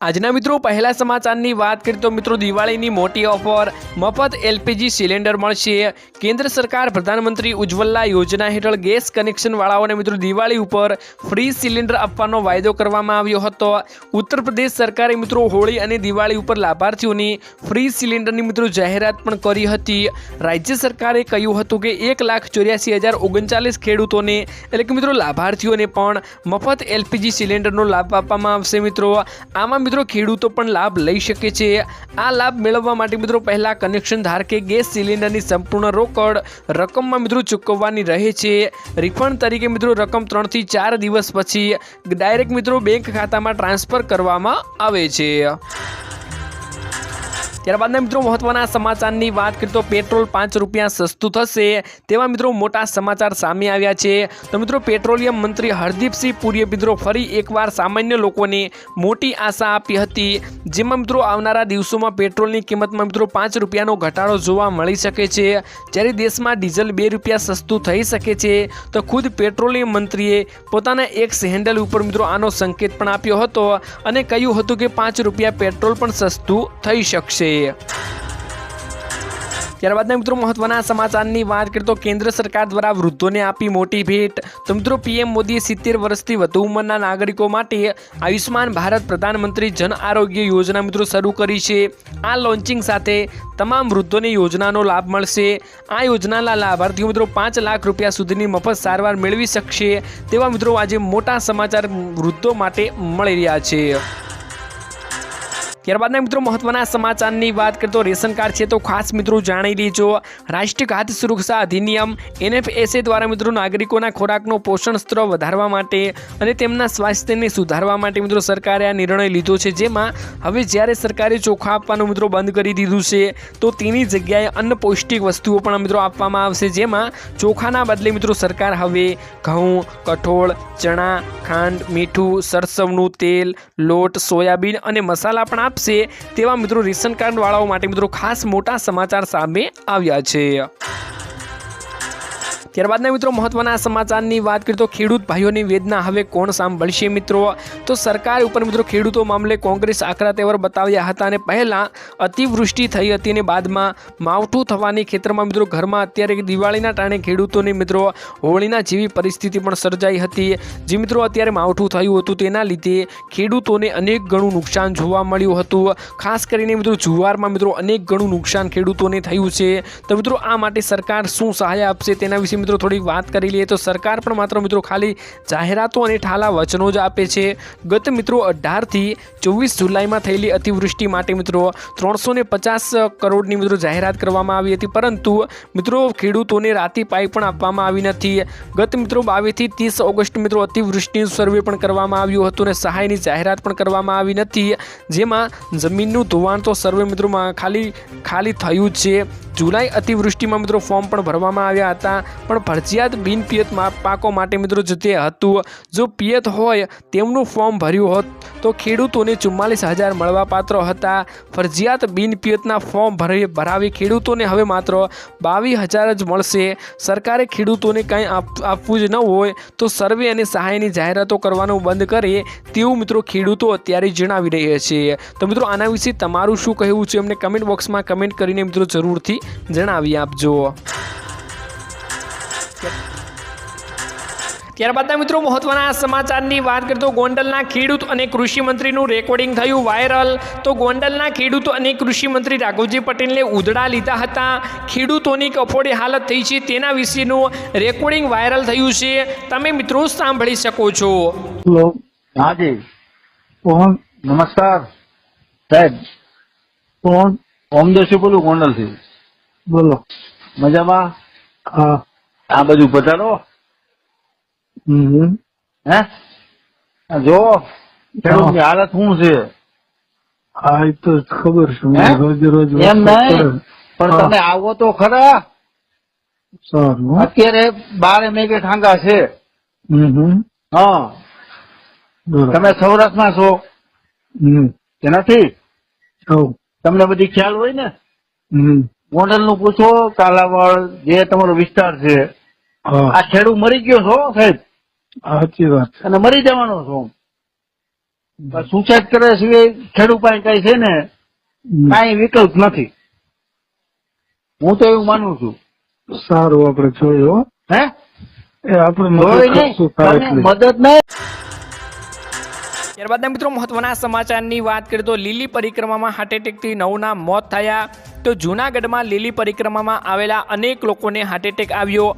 આજના મિત્રો, પહેલા સમાચારની વાત કરીએ તો મિત્રો, દિવાળીની મોટી ઓફર, મફત એલપીજી સિલિન્ડર મળશે. કેન્દ્ર સરકાર, પ્રધાનમંત્રી ઉજ્જવલા યોજના હેઠળ ગેસ કનેક્શન વાળાઓને મિત્રો, દિવાળી ઉપર ફ્રી સિલિન્ડર આપવાનો વાયદો કરવામાં આવ્યો હતો. ઉત્તર પ્રદેશ સરકારે મિત્રો, હોળી અને દિવાળી ઉપર લાભાર્થીઓની ફ્રી સિલિન્ડરની મિત્રો, જાહેરાત પણ કરી હતી. રાજ્ય સરકારે કહ્યું હતું કે એક લાખ ચોર્યાસી હજાર ઓગણચાલીસ ખેડૂતોને, એટલે કે મિત્રો, લાભાર્થીઓને પણ મફત એલપીજી સિલિન્ડરનો લાભ આપવામાં આવશે મિત્રો. આમાં મિત્રો, ખેડૂતો પણ લાભ લઈ શકે છે. આ લાભ મેળવવા માટે મિત્રો, પહેલા કનેક્શન ધારકે ગેસ સિલિન્ડરની સંપૂર્ણ રોકડ રકમમાં મિત્રો ચૂકવવાની રહે છે. રિફંડ તરીકે મિત્રો, રકમ ત્રણથી ચાર દિવસ પછી ડાયરેક્ટ મિત્રો બેંક ખાતામાં ટ્રાન્સફર કરવામાં આવે છે. ત્યારબાદના મિત્રો મહત્વના સમાચારની વાત કરીએ તો પેટ્રોલ પાંચ રૂપિયા સસ્તું થશે તેવા મિત્રો મોટા સમાચાર સામે આવ્યા છે. તો મિત્રો પેટ્રોલિયમ મંત્રી હરદીપસિંહ પુરીએ મિત્રો ફરી એકવાર સામાન્ય લોકોને મોટી આશા આપી હતી. જેમાં મિત્રો આવનારા દિવસોમાં પેટ્રોલની કિંમતમાં મિત્રો પાંચ રૂપિયાનો ઘટાડો જોવા મળી શકે છે. જ્યારે દેશમાં ડીઝલ બે રૂપિયા સસ્તું થઈ શકે છે, તો ખુદ પેટ્રોલિયમ મંત્રીએ પોતાના એક્સ હેન્ડલ ઉપર મિત્રો આનો સંકેત પણ આપ્યો હતો અને કહ્યું હતું કે પાંચ રૂપિયા પેટ્રોલ પણ સસ્તું થઈ શકશે. ત્યારબાદના મિત્રો મહત્વના સમાચારની વાત કરીએ તો કેન્દ્ર સરકાર દ્વારા વૃદ્ધોને આપી મોટી ભેટ. તો મિત્રો પીએમ મોદીએ સિત્તેર વર્ષથી વધુ ઉંમરના નાગરિકો માટે આયુષ્માન ભારત પ્રધાનમંત્રી જન આરોગ્ય યોજના મિત્રો શરૂ કરી છે. આ લોન્ચિંગ સાથે તમામ વૃદ્ધોને યોજનાનો લાભ મળશે. આ યોજનાના લાભાર્થીઓ મિત્રો પાંચ લાખ રૂપિયા સુધીની મફત સારવાર મેળવી શકશે તેવા મિત્રો આજે મોટા સમાચાર વૃદ્ધો માટે મળી રહ્યા છે. ત્યારબાદના મિત્રો મહત્વના સમાચારની વાત કરીએ તો રેશન કાર્ડ છે તો ખાસ મિત્રો જાણી લેજો. રાષ્ટ્રીય ખાદ્ય સુરક્ષા અધિનિયમ એનએફએસએ દ્વારા મિત્રો નાગરિકોના ખોરાકનો પોષણ સ્તર વધારવા માટે અને તેમના સ્વાસ્થ્યને સુધારવા માટે મિત્રો સરકારે આ નિર્ણય લીધો છે. જેમાં હવે જ્યારે સરકારે ચોખા આપવાનું મિત્રો બંધ કરી દીધું છે, તો તેની જગ્યાએ અન્ન પૌષ્ટિક વસ્તુઓ પણ મિત્રો આપવામાં આવશે. જેમાં ચોખાના બદલે મિત્રો સરકાર હવે ઘઉં, કઠોળ, ચણા, ખાંડ, મીઠું, સરસવનું તેલ, લોટ, સોયાબીન અને મસાલા પણ આપશે તેવા મિત્રો રેશન કાર્ડ વાળાઓ માટે મિત્રો ખાસ મોટા સમાચાર સામે આવ્યા છે. ત્યારબાદના મિત્રો મહત્વના સમાચારની વાત કરીએ તો ખેડૂત ભાઈઓની વેદના હવે કોણ સાંભળશે મિત્રો? તો સરકાર ઉપર મિત્રો ખેડૂતો મામલે કોંગ્રેસ આકરા તેવર બતાવ્યા હતા અને પહેલાં અતિવૃષ્ટિ થઈ હતી અને બાદમાં માવઠું થવાની ખેતરમાં મિત્રો ઘરમાં અત્યારે દિવાળીના ટાણે ખેડૂતોને મિત્રો હોળીના જેવી પરિસ્થિતિ પણ સર્જાઈ હતી. જે મિત્રો અત્યારે માવઠું થયું હતું તેના લીધે ખેડૂતોને અનેક ગણું નુકસાન જોવા મળ્યું હતું. ખાસ કરીને મિત્રો જુવારમાં મિત્રો અનેક ગણું નુકસાન ખેડૂતોને થયું છે. તો મિત્રો આ માટે સરકાર શું સહાય આપશે તેના વિશે મિત્રો, થોડીક વાત કરી લઈએ તો સરકાર પણ માત્ર મિત્રો ખાલી જાહેરાતો અને ઠાલા વચનો જ આપે છે. ગત મિત્રો અઢારથી ચોવીસ જુલાઈમાં થયેલી અતિવૃષ્ટિ માટે મિત્રો ત્રણસો પચાસ કરોડની મિત્રો જાહેરાત કરવામાં આવી હતી. પરંતુ મિત્રો ખેડૂતોને રાતી પાઈ પણ આપવામાં આવી નથી. ગત મિત્રો બાવીસથી ત્રીસ ઓગસ્ટ મિત્રો અતિવૃષ્ટિનું સર્વે પણ કરવામાં આવ્યું હતું અને સહાયની જાહેરાત પણ કરવામાં આવી નથી. જેમાં જમીનનું ધોવાણ તો સર્વે મિત્રોમાં ખાલી ખાલી થયું છે. જુલાઈ અતિવૃષ્ટિમાં મિત્રો ફોર્મ પણ ભરવામાં આવ્યા હતા. પણ ફરજિયાત બિન પિયત પાકો માટે મિત્રો જે તે હતું, જો પિયત હોય તેમનું ફોર્મ ભર્યું હોત તો ખેડૂતોને ચુમ્માલીસ હજાર મળવાપાત્ર હતા. ફરજિયાત બિન પિયતના ફોર્મ ભરી ભરાવી ખેડૂતોને હવે માત્ર બાવીસ હજાર જ મળશે. સરકારે ખેડૂતોને કાંઈ આપ- આપવું જ ન હોય તો સર્વે અને સહાયની જાહેરાતો કરવાનું બંધ કરે તેવું મિત્રો ખેડૂતો અત્યારે જણાવી રહ્યા છે. તો મિત્રો આના વિશે તમારું શું કહેવું છે? અમને કમેન્ટ બોક્સમાં કમેન્ટ કરીને મિત્રો જરૂરથી જણાવી આપજો ત્યારબાદ મિત્રો મહત્વના સમાચારની વાત કરીએ ગોંડલના ખેડૂત અને કૃષિ મંત્રીનું રેકોર્ડિંગ થયું વાયરલ તો ગોંડલના ખેડૂત અને કૃષિ મંત્રી રાઘવજી પટેલને ઉધડા લીધા હતા. ખેડૂતોની કફોડી હાલત થઈ છે, તેના વિશેનું રેકોર્ડિંગ વાયરલ થયું છે. તમે મિત્રો સાંભળી શકો છો. હાજી. નમસ્કાર. સાહેબ. ઓમ ઓમદેશી બોલું ગોંડલથી. બોલો. મજામાં? હા. આ બધું પધારો હમ. હે? જો ખેડૂતની હાલત શું છે? હા એ તો ખબર છે. રોજ રોજ એમ નહીં? પણ તમે આવો તો ખરા. સારું અત્યારે બારે મેઘે ઠાંગા છે. હમ હમ. હા. તમે સૌરાષ્ટ્રમાં છો? હમ. કે નથી? તમને બધી ખ્યાલ હોય ને? હમ. મોડલનું પૂછો કાલાવાડ જે તમારો વિસ્તાર છે. આ ખેડૂત મરી ગયો છો સાહેબ? સાચી વાત અને મરી જવાનો છો સુસાઇડ કરે સિવાય ખેડૂત પાસે કઈ છે ને? કઈ વિકલ્પ નથી. હું તો એવું માનું છું. સારું આપણે જોયું હો. હે? એ આપણે મદદ નહીં. ત્યારબાદના મિત્રો મહત્વના સમાચારની વાત કરીએ તો લીલી પરિક્રમામાં હાર્ટ એટેકથી નવના મોત થયા તો જૂનાગઢમાં લીલી પરિક્રમામાં આવેલા અનેક લોકોને હાર્ટ એટેક આવ્યો.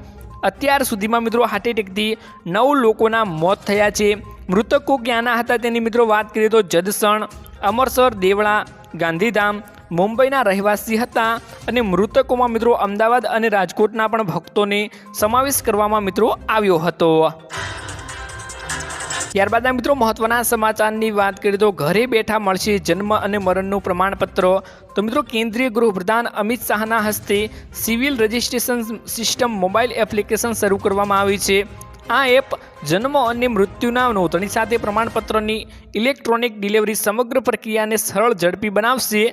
અત્યાર સુધીમાં મિત્રો હાર્ટ એટેકથી નવ લોકોના મોત થયા છે. મૃતકો ક્યાંના હતા તેની મિત્રો વાત કરીએ તો જદસણ અમરસર, દેવળા, ગાંધીધામ, મુંબઈના રહેવાસી હતા અને મૃતકોમાં મિત્રો અમદાવાદ અને રાજકોટના પણ ભક્તોને સમાવેશ કરવામાં મિત્રો આવ્યો હતો. ત્યારબાદના મિત્રો મહત્વના સમાચારની વાત કરીએ તો ઘરે બેઠા મળશે જન્મ અને મરણનું પ્રમાણપત્ર. તો મિત્રો કેન્દ્રીય ગૃહપ્રધાન અમિત શાહના હસ્તે civil registration system mobile application શરૂ કરવામાં આવી છે. આ એપ જન્મ અને મૃત્યુના નોંધણી સાથે પ્રમાણપત્રની ઇલેક્ટ્રોનિક ડિલિવરી સમગ્ર પ્રક્રિયાને સરળ ઝડપી બનાવશે.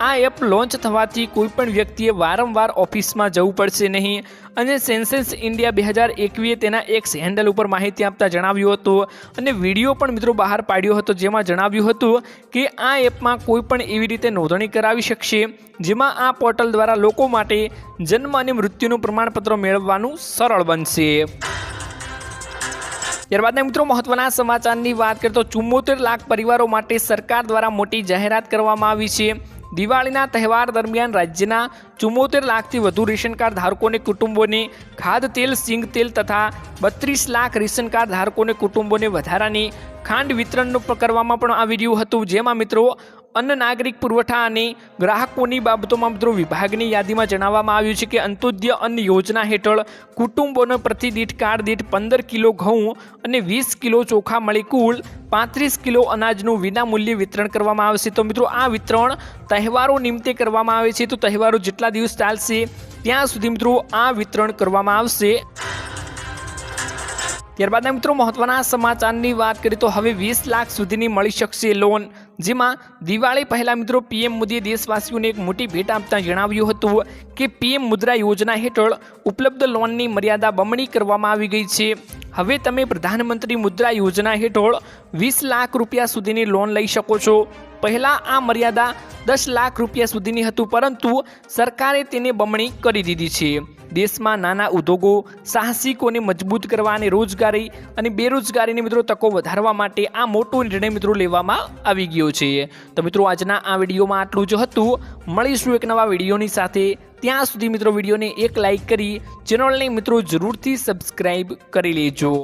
આ એપ લોન્ચ થવાથી કોઈપણ વ્યક્તિએ વારંવાર ઓફિસમાં જવું પડશે નહીં. અને સેન્સેસ ઇન્ડિયા બે હજાર એકવીએ તેના એક્સ હેન્ડલ ઉપર માહિતી આપતા જણાવ્યું હતું. અને વીડિયો પણ મિત્રો બહાર પાડ્યો હતો જેમાં જણાવ્યું હતું કે આ એપમાં કોઈ પણ એવી રીતે નોંધણી કરાવી શકશે, જેમાં આ પોર્ટલ દ્વારા લોકો માટે જન્મ અને મૃત્યુનું પ્રમાણપત્ર મેળવવાનું સરળ બનશે. ત્યારબાદના મિત્રો મહત્વના સમાચારની વાત કરીએ તો ચુમ્મોતેર લાખ પરિવારો માટે સરકાર દ્વારા મોટી જાહેરાત કરવામાં આવી છે. દિવાળીના તહેવાર દરમિયાન રાજ્યના ચુમ્મોતેર લાખથી વધુ રેશન કાર્ડ ધારકોને કુટુંબોને ખાદ તેલ, સિંગ તેલ તથા બત્રીસ લાખ રેશન કાર્ડ ધારકોને કુટુંબોને વધારાની ખાંડ વિતરણનું કરવામાં પણ આવી રહ્યું હતું. જેમાં મિત્રો અન્ન નાગરિક પુરવઠા અને ગ્રાહકોની બાબતોમાં મિત્રો વિભાગની યાદીમાં જણાવવામાં આવ્યું છે કે અંત્યોદય અન્ન યોજના હેઠળ કુટુંબોને પ્રતિ દીઠ દીઠ પંદર કિલો ઘઉં અને વીસ કિલો ચોખા મળી કુલ પાંત્રીસ કિલો અનાજનું વિનામૂલ્યે વિતરણ કરવામાં આવશે. તો મિત્રો આ વિતરણ તહેવારો નિમિત્તે કરવામાં આવે છે. તો તહેવારો જેટલા દિવસ ચાલશે, ત્યાં સુધી મિત્રો આ વિતરણ કરવામાં આવશે. ત્યારબાદના મિત્રો, મહત્વના સમાચારની વાત કરીએ તો હવે વીસ લાખ સુધીની મળી શકશે લોન જેમાં દિવાળી પહેલા મિત્રો, પીએમ મોદીએ દેશવાસીઓને એક મોટી ભેટ આપતા જણાવ્યું હતું કે પીએમ મુદ્રા યોજના હેઠળ ઉપલબ્ધ લોનની મર્યાદા બમણી કરવામાં આવી ગઈ છે. હવે તમે પ્રધાનમંત્રી મુદ્રા યોજના હેઠળ વીસ લાખ રૂપિયા સુધીની લોન લઈ શકો છો. પહેલાં આ મર્યાદા દસ લાખ રૂપિયા સુધીની હતું, પરંતુ સરકારે તેને બમણી કરી દીધી છે. દેશમાં નાના ઉદ્યોગો સાહસિકોને મજબૂત કરવા અને રોજગારી અને બેરોજગારીની મિત્રો તકો વધારવા માટે આ મોટો નિર્ણય મિત્રો લેવામાં આવી ગયો છે. તો મિત્રો આજના આ વિડીયોમાં આટલું જ હતું. મળીશું એક નવા વિડીયોની સાથે. ત્યાં સુધી મિત્રો વિડીયોને એક લાઇક કરી ચેનલને મિત્રો જરૂરથી સબસ્ક્રાઈબ કરી લેજો.